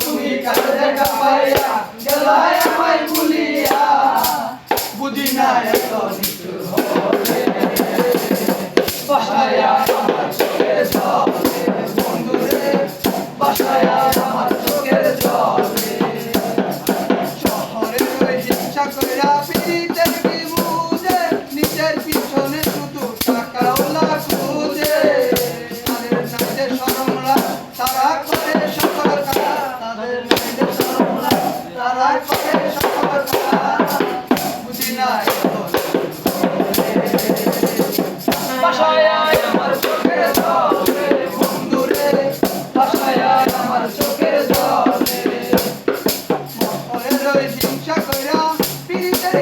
তুমি কাজে কামাইয়া গেলায় আমায় ভুলিয়া।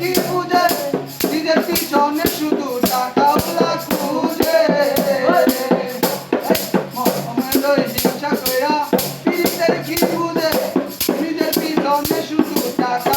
কি বুঝে নিজের পিছনে শুধু টাকা খুঁজে। মহমেদই হিংসা কইরা পীড়িতের কি বুঝে, নিজের পিছনে শুধু টাকা